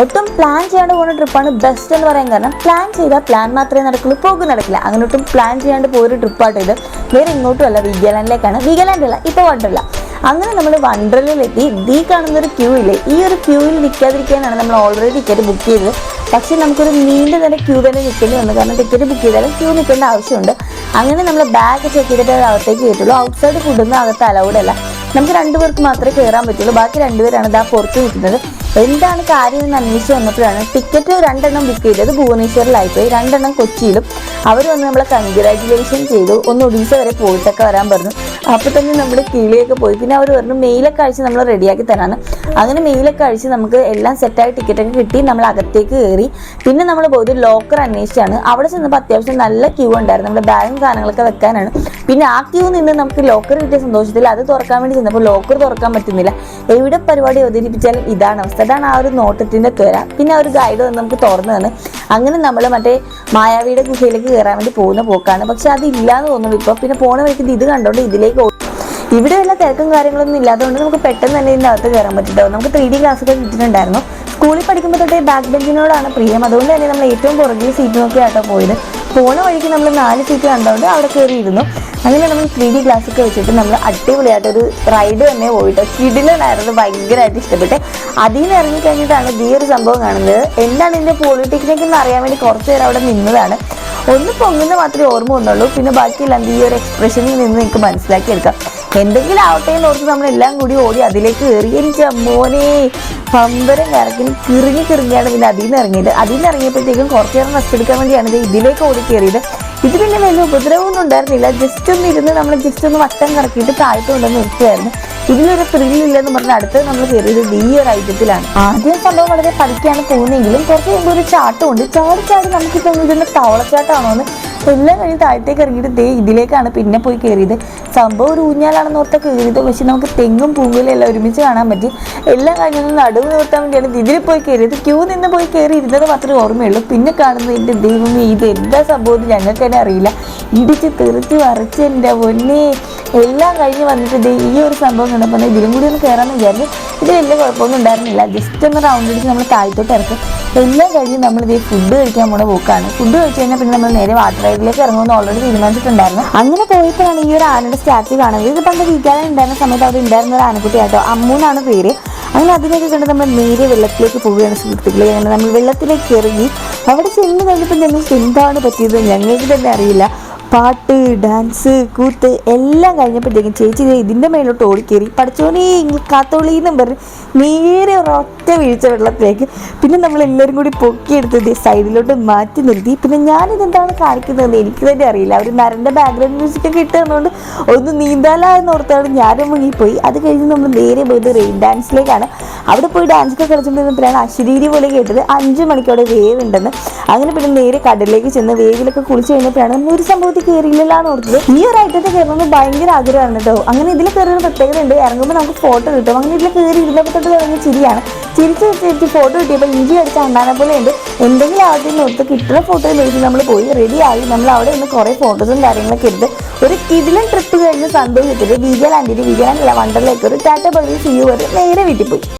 ഒട്ടും പ്ലാൻ ചെയ്യാണ്ട് പോകുന്ന ട്രിപ്പാണ് ബെസ്റ്റ് എന്ന് പറയാൻ കാരണം പ്ലാൻ ചെയ്താൽ പ്ലാൻ മാത്രമേ നടക്കുള്ളൂ പോകും നടക്കില്ല. അങ്ങനെ ഒട്ടും പ്ലാൻ ചെയ്യാണ്ട് പോയൊരു ട്രിപ്പായിട്ട് ഇത്. വേറെ ഇങ്ങോട്ടും അല്ല വീഗാലാൻഡിലേക്കാണ് വീഗാലാൻഡ് അല്ല ഇപ്പോൾ വണ്ടല്ല അങ്ങനെ നമ്മൾ വണ്ടർലയിലെത്തി. ഡി കാണുന്ന ഒരു ക്യൂ ഇല്ലേ? ഈ ഒരു ക്യൂവിൽ നിൽക്കാതിരിക്കാനാണ് നമ്മൾ ഓൾറെഡി ടിക്കറ്റ് ബുക്ക് ചെയ്തത്. പക്ഷേ നമുക്കൊരു നീണ്ട തന്നെ ക്യൂ തന്നെ നിൽക്കേണ്ടി വന്നു. കാരണം ടിക്കറ്റ് ബുക്ക് ചെയ്താലും ക്യൂ നിൽക്കേണ്ട ആവശ്യമുണ്ട്. അങ്ങനെ നമ്മൾ ബാഗ് ചെക്ക് ചെയ്തിട്ട് അകത്തേക്ക് കയറ്റുള്ളൂ. ഔട്ട്സൈഡ് ഫുഡൊന്നും അകത്ത് അലൗഡ് അല്ല. നമുക്ക് രണ്ടുപേർക്ക് മാത്രമേ കയറാൻ പറ്റുള്ളൂ. ബാക്കി രണ്ടുപേരാണ് ഇതാ പുറത്ത് നിൽക്കുന്നത്. എന്താണ് കാര്യം എന്ന് അന്വേഷിച്ച് വന്നപ്പോഴാണ് ടിക്കറ്റ് രണ്ടെണ്ണം ബുക്ക് ചെയ്തത് ഭുവനേശ്വറിലായിപ്പോയി. രണ്ടെണ്ണം കൊച്ചിയിലും. അവർ വന്ന് നമ്മളെ കൺഗ്രാജുലേഷൻ ചെയ്തു. ഒന്ന് ഒഡീസ വരെ പോയിട്ടൊക്കെ വരാൻ പറഞ്ഞു. അപ്പോൾ തന്നെ നമ്മൾ കിളിയൊക്കെ പോയി. പിന്നെ അവർ പറഞ്ഞു മെയിലൊക്കെ അഴിച്ച് നമ്മൾ റെഡിയാക്കി തരാമെന്ന് അങ്ങനെ മെയിലൊക്കെ അഴിച്ച് നമുക്ക് എല്ലാം സെറ്റായി ടിക്കറ്റൊക്കെ കിട്ടി. നമ്മൾ അകത്തേക്ക് കയറി. പിന്നെ നമ്മൾ പോയത് ലോക്കർ അന്വേഷിച്ചാണ്. അവിടെ ചെന്നപ്പോൾ അത്യാവശ്യം നല്ല ക്യൂ ഉണ്ടായിരുന്നു. നമ്മുടെ ബാഗും സാധനങ്ങളൊക്കെ വെക്കാനാണ്. പിന്നെ ആ ക്യൂ നിന്ന് നമുക്ക് ലോക്കർ കിട്ടിയ സന്തോഷത്തിൽ അത് തുറക്കാൻ വേണ്ടി ചെന്നപ്പോൾ ലോക്കർ തുറക്കാൻ പറ്റുന്നില്ല. എവിടെ പരിപാടി അവതരിപ്പിച്ചാലും ഇതാണ് അവസ്ഥ. അതാണ് ആ ഒരു നോട്ടത്തിന്റെ ത്വര പിന്നെ ആ ഒരു ഗൈഡ് വന്ന് നമുക്ക് തുറന്നു അങ്ങനെ നമ്മൾ മറ്റേ മായാവിയുടെ ഗുഹയിലേക്ക് കയറാൻ വേണ്ടി പോകുന്ന പോക്കാണ്. പക്ഷെ അതില്ലാന്ന് തോന്നുന്നു ഇപ്പോൾ പിന്നെ പോണ വഴിക്ക് ഇത് കണ്ടോണ്ട് ഇതിലേക്ക് ഇവിടെ വല്ല തിരക്കും കാര്യങ്ങളൊന്നും ഇല്ലാത്തതുകൊണ്ട് നമുക്ക് പെട്ടെന്ന് തന്നെ ഇതിന്റെ അകത്ത് കയറാൻ പറ്റിട്ടോ? നമുക്ക് ത്രീ ഡി ക്ലാസ്സൊക്കെ കിട്ടിയിട്ടുണ്ടായിരുന്നു. സ്കൂളിൽ പഠിക്കുമ്പോൾ തൊട്ടേ ബാക്ക് ബെഞ്ചിനോടാണ് പ്രിയം. അതുകൊണ്ട് തന്നെ നമ്മൾ ഏറ്റവും പുറകിൽ സീറ്റ് നോക്കിയാട്ടോ പോയത്. പോണ വഴിക്ക് നമ്മൾ നാല് സീറ്റ് കണ്ടതുകൊണ്ട് അവിടെ കയറിയിരുന്നു അങ്ങനെ നമ്മൾ ത്രീ ഡി ക്ലാസ്സൊക്കെ വെച്ചിട്ട് നമ്മൾ അടിപൊളിയായിട്ടൊരു റൈഡ് തന്നെ പോയിട്ട് കിടിലനായിരുന്നു ഭയങ്കരമായിട്ട് ഇഷ്ടപ്പെട്ട്. അതിൽ നിന്ന് ഇറങ്ങി കഴിഞ്ഞിട്ടാണ് ഈ ഒരു സംഭവം കാണുന്നത്. എന്താണ് ഇതിന്റെ പോളിടെക്നിക് എന്ന് അറിയാൻ വേണ്ടി കുറച്ച് നേരം അവിടെ നിന്നതാണ്. ഒന്ന് പൊങ്ങുന്ന മാത്രമേ ഓർമ്മ വന്നുള്ളൂ. പിന്നെ ബാക്കിയെല്ലാം ഈ ഒരു എക്സ്പ്രഷനിൽ നിന്ന് നിങ്ങൾക്ക് മനസ്സിലാക്കിയെടുക്കാം എന്തെങ്കിലും ആവട്ടെ എന്ന് ഓർത്ത് നമ്മളെല്ലാം കൂടി ഓടി അതിലേക്ക് കയറി എനിക്ക് മോനെ പമ്പരം കറക്കിന് കിറങ്ങി കിറങ്ങിയാണ് പിന്നെ അതിൽ നിന്ന് ഇറങ്ങിയത്. അതിൽ നിന്ന് ഇറങ്ങിയപ്പോഴത്തേക്കും കുറച്ച് നേരം റെസ്റ്റ് എടുക്കാൻ വേണ്ടിയാണ് ഇത് ഇതിലേക്ക് ഓടി കയറിയത് ഇത് പിന്നെ വലിയ ഉപദ്രവമൊന്നും ഉണ്ടായിരുന്നില്ല. ജസ്റ്റ് ഒന്ന് ഇരുന്ന് നമ്മൾ ജസ്റ്റ് ഒന്ന് വട്ടം കറക്കിയിട്ട് താഴ്ത്തു കൊണ്ടുവന്ന് നിർത്തുമായിരുന്നു ഇതിലൊരു ത്രില്ലില്ലെന്ന് പറഞ്ഞ അടുത്തത് നമ്മൾ കയറിയത് ഈ ഒരു ഐറ്റത്തിലാണ്. ആദ്യം സംഭവം വളരെ പഠിക്കാണ് തോന്നിയെങ്കിലും കുറച്ച് മുമ്പ് ഒരു ചാട്ടമുണ്ട്. ചാടി ചാടി നമുക്ക് തോന്നുന്നു ഇതിന്റെ തവളച്ചാട്ടമാണോ എന്ന് എല്ലാം കഴിഞ്ഞ് താഴത്തേക്ക് ഇറങ്ങിയിട്ട് ദേ ഇതിലേക്കാണ് പിന്നെ പോയി കയറിയത് സംഭവം ഒരു ഊഞ്ഞാലാണെന്ന് ഓർത്താൽ കയറിയത് പക്ഷെ നമുക്ക് തെങ്ങും പൂങ്കുലും എല്ലാം ഒരുമിച്ച് കാണാൻ പറ്റി. എല്ലാം കഴിഞ്ഞൊന്ന് നടുവ് നിർത്താൻ വേണ്ടിയാണ് ഇതിൽ പോയി കയറിയത് ക്യൂ നിന്ന് പോയി കയറി ഇരുന്നത് മാത്രമേ ഓർമ്മയുള്ളൂ. പിന്നെ കാണുന്നത് എന്റെ ദൈവമേ ഇത് എന്താ സംഭവം ഞങ്ങൾക്ക് തന്നെ അറിയില്ല. ഇടിച്ച് തെറിച്ച് വരച്ച് എന്റെ പൊന്നെ. എല്ലാം കഴിഞ്ഞ് വന്നിട്ട് ദേ ഈ ഒരു സംഭവം കണ്ടപ്പോൾ ഇതിലും കൂടി ഒന്ന് കയറാമെന്ന് വിചാരിച്ചു ഇത് വലിയ കുഴപ്പമൊന്നും ഉണ്ടായിരുന്നില്ല. ജസ്റ്റ് ഒന്ന് റൗണ്ട് അടിച്ച് നമ്മൾ താഴ്ത്തോട്ട് ഇറക്കും. എല്ലാം കഴിഞ്ഞ് നമ്മൾ ഇതേ ഫുഡ് കഴിക്കാൻ പോണ പോക്കാണ്. ഫുഡ് കഴിച്ച് കഴിഞ്ഞാൽ പിന്നെ നമ്മൾ നേരെ വാട്ടർ റൈഡിലേക്ക് ഇറങ്ങുമെന്ന് ഓൾറെഡി തീരുമാനിച്ചിട്ടുണ്ടായിരുന്നു. അങ്ങനെ പോയപ്പോഴാണ് ഈ ഒരു ആനയുടെ സ്റ്റാച്ചു കാണുന്നത്. ഇത് പണ്ട് വീക്കാലം ഉണ്ടായിരുന്ന സമയത്ത് അവിടെ ഉണ്ടായിരുന്ന ഒരു ആനക്കുട്ടി ആട്ടോ. അമ്മൂന്നാണ് പേര്. അങ്ങനെ അതിനൊക്കെ കണ്ട് നമ്മൾ നേരെ വെള്ളത്തിലേക്ക് പോവുകയാണ് സുഹൃത്തുക്കളെ. അങ്ങനെ നമ്മൾ വെള്ളത്തിലേക്ക് ഇറങ്ങി അവിടെ ചെന്ന് കഴിഞ്ഞപ്പോൾ ഞങ്ങൾക്ക് എന്താണ് പറ്റിയത് ഞങ്ങൾക്ക് തന്നെ അറിയില്ല. പാട്ട് ഡാൻസ് കൂത്ത് എല്ലാം കഴിഞ്ഞപ്പോഴത്തേക്കും ചേച്ചി ഇതിന്റെ മേലോട്ട് ഓടിക്കേറി. പഠിച്ചോനേ കാത്തോളി എന്നും പറഞ്ഞ് നേരെ ഒരൊറ്റ വീഴ്ച വെള്ളത്തിലേക്ക് പിന്നെ നമ്മൾ എല്ലാവരും കൂടി പൊക്കിയെടുത്ത് സൈഡിലോട്ട് മാറ്റി നിർത്തി. പിന്നെ ഞാനിതെന്താണ് കാണിക്കുന്നതെന്ന് എനിക്ക് തന്നെ അറിയില്ല. അവർ നരന്റെ ബാക്ക്ഗ്രൗണ്ട് മ്യൂസിക് ഒക്കെ തന്നുകൊണ്ട് ഒന്ന് നീന്താല എന്ന് ഓർത്താണ് ഞാനും മുങ്ങിപ്പോയി. അത് കഴിഞ്ഞ് നമ്മൾ നേരെ പോയത് റെയിൻ ഡാൻസിലേക്കാണ് അവിടെ പോയി ഡാൻസ് ഒക്കെ കളിച്ചുകൊണ്ടിരുന്നപ്പോഴാണ് അശരീരി പോലെ കേട്ടത്. അഞ്ച് മണിക്കവിടെ വേവ് ഉണ്ടെന്ന് അങ്ങനെ പിന്നെ നേരെ കടലിലേക്ക് ചെന്ന് വേവിലൊക്കെ കുളിച്ച് കഴിഞ്ഞപ്പോഴാണ് നമ്മൾ ഒരു സംഭവത്തിൽ കയറിയില്ലല്ലോ ഓർത്തത്. ഈ ഒരു ഐറ്റത്തിൽ കയറണമെന്ന് ഭയങ്കര ആഗ്രഹമാണ് കേട്ടോ. അങ്ങനെ ഇതിൽ കയറുന്ന പ്രത്യേകത ഉണ്ട് ഇറങ്ങുമ്പോൾ നമുക്ക് ഫോട്ടോ കിട്ടും. അങ്ങനെ ഇതിൽ കയറി ഇരുന്നപ്പോൾ തൊട്ട് തുടങ്ങിയ ചിരിയാണ്. ചിരിച്ച് ചിരിച്ച് ഫോട്ടോ കിട്ടിയപ്പോൾ ഇഞ്ചി അടിച്ച അണ്ടാനെ പോലെ ഉണ്ട് എന്തെങ്കിലും ആദ്യം ഓർത്ത് കിട്ടുന്ന ഫോട്ടോ മേടിച്ച് നമ്മൾ പോയി. റെഡിയായി നമ്മൾ അവിടെ നിന്ന് കുറേ ഫോട്ടോസും കാര്യങ്ങളൊക്കെ എടുത്ത് ഒരു കിടിലൻ ട്രിപ്പ് കഴിഞ്ഞ് സന്തോഷത്തിൽ വീഗലാൻഡിൽ വീഗലാൻഡില്ല വണ്ടറിലേക്ക് ഒരു ടാറ്റ പള്ളി വരെ നേരെ വീട്ടിൽ പോയി.